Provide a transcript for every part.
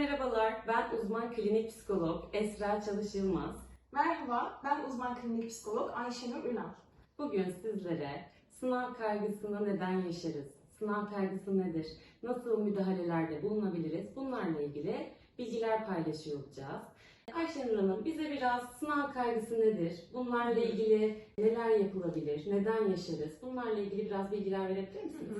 merhabalar. Ben uzman klinik psikolog Esra Çalış Yılmaz. Merhaba, ben uzman klinik psikolog Ayşenur Ünal. Bugün sizlere sınav kaygısını neden yaşarız? Sınav kaygısı nedir? Nasıl müdahalelerde bulunabiliriz? Bunlarla ilgili bilgiler paylaşıyor olacağız. Ayşenur Hanım bize biraz sınav kaygısı nedir? Bunlarla ilgili neler yapılabilir? Neden yaşarız? Bunlarla ilgili biraz bilgiler verebilir misiniz?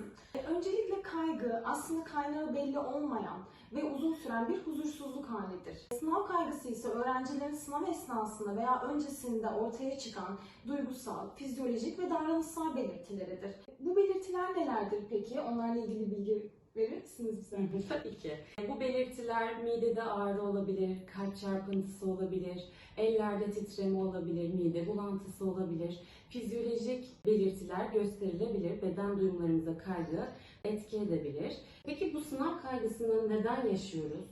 Öncelikle kaygı aslında kaynağı belli olmayan ve süren bir huzursuzluk halidir. Sınav kaygısı ise öğrencilerin sınav esnasında veya öncesinde ortaya çıkan duygusal, fizyolojik ve davranışsal belirtileridir. Bu belirtiler nelerdir peki? Onlarla ilgili bilgi Hı hı, Tabii ki. Bu belirtiler midede ağrı olabilir, kalp çarpıntısı olabilir, ellerde titreme olabilir, mide bulantısı olabilir. Fizyolojik belirtiler gösterilebilir, beden duyumlarımıza kaygı etki edebilir. Peki bu sınav kaygısını neden yaşıyoruz?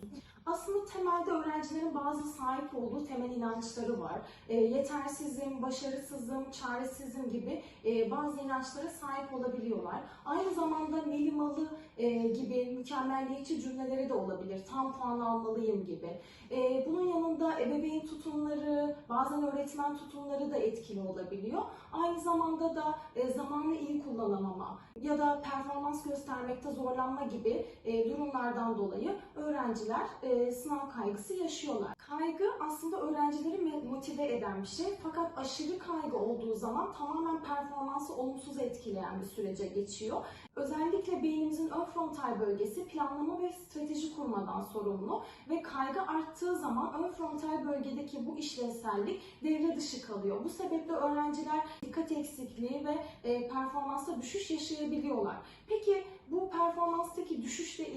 Aslında temelde öğrencilerin bazı sahip olduğu temel inançları var. E, yetersizim, başarısızım, çaresizim gibi e, bazı inançlara sahip olabiliyorlar. Aynı zamanda melimalı e, gibi mükemmelliyetçi cümleleri de olabilir. Tam puan almalıyım gibi. E, bunun yanında ebeveyn tutumları, bazen öğretmen tutumları da etkili olabiliyor. Aynı zamanda da e, zamanı iyi kullanamama ya da performans göstermekte zorlanma gibi e, durumlardan dolayı öğrenciler e, sınav kaygısı yaşıyorlar. Kaygı aslında öğrencileri me- motive eden bir şey fakat aşırı kaygı olduğu zaman tamamen performansı olumsuz etkileyen bir sürece geçiyor. Özellikle beynimizin ön frontal bölgesi planlama ve strateji kurmadan sorumlu ve kaygı arttığı zaman ön frontal bölgedeki bu işlevsellik devre dışı kalıyor. Bu sebeple öğrenciler dikkat eksikliği ve e, performansta düşüş yaşayabiliyorlar. Peki bu performanstaki düşüşle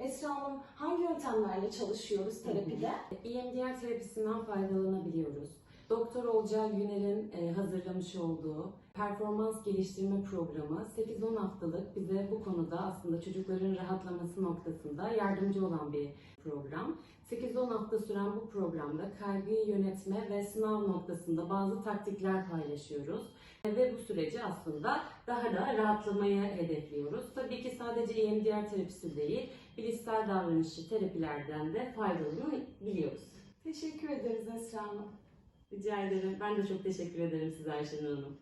Esra Hanım hangi yöntemlerle çalışıyoruz terapide? EMDR terapisinden faydalanabiliyoruz. Doktor Olcay Güner'in e, hazırlamış olduğu performans geliştirme programı 8-10 haftalık bize bu konuda aslında çocukların rahatlaması noktasında yardımcı olan bir program. 8-10 hafta süren bu programda kaygıyı yönetme ve sınav noktasında bazı taktikler paylaşıyoruz. Ve bu süreci aslında daha da rahatlamayı hedefliyoruz. Tabii ki sadece EMDR terapisi değil, bilişsel davranışçı terapilerden de faydalanabiliyoruz. Teşekkür ederiz Esra Hanım. Rica ederim. Ben de çok teşekkür ederim size Ayşenur Hanım.